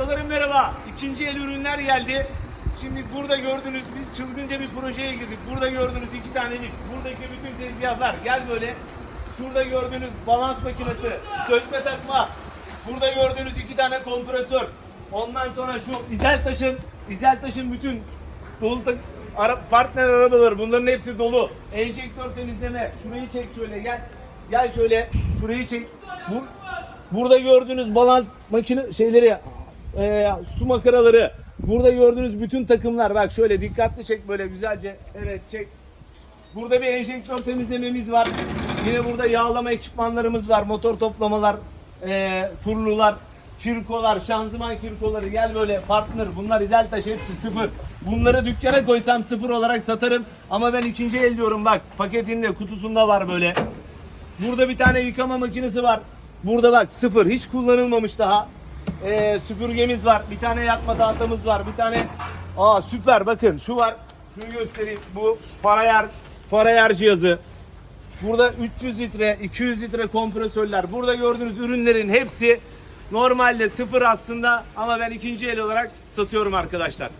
Ustalarım merhaba. İkinci el ürünler geldi. Şimdi burada gördüğünüz biz çılgınca bir projeye girdik. Burada gördüğünüz iki tane lif. Buradaki bütün tezgahlar. Gel böyle. Şurada gördüğünüz balans makinesi, sökme takma. Burada gördüğünüz iki tane kompresör. Ondan sonra şu İzeltaş'ın İzeltaş'ın bütün dolu ara, partner arabaları bunların hepsi dolu. Enjektör temizleme. Şurayı çek şöyle gel. Gel şöyle şurayı çek. Bur, burada gördüğünüz balans makine şeyleri e, su makaraları. Burada gördüğünüz bütün takımlar. Bak şöyle dikkatli çek böyle güzelce. Evet çek. Burada bir enjektör temizlememiz var. Yine burada yağlama ekipmanlarımız var. Motor toplamalar, e, turlular, kirkolar, şanzıman kirkoları. Gel böyle partner. Bunlar İzeltaş hepsi sıfır. Bunları dükkana koysam sıfır olarak satarım. Ama ben ikinci el diyorum bak. Paketinde kutusunda var böyle. Burada bir tane yıkama makinesi var. Burada bak sıfır. Hiç kullanılmamış daha. Ee, süpürgemiz var. Bir tane yakma tahtamız var. Bir tane Aa süper bakın şu var. Şunu göstereyim. Bu farayar farayar cihazı. Burada 300 litre, 200 litre kompresörler. Burada gördüğünüz ürünlerin hepsi normalde sıfır aslında ama ben ikinci el olarak satıyorum arkadaşlar.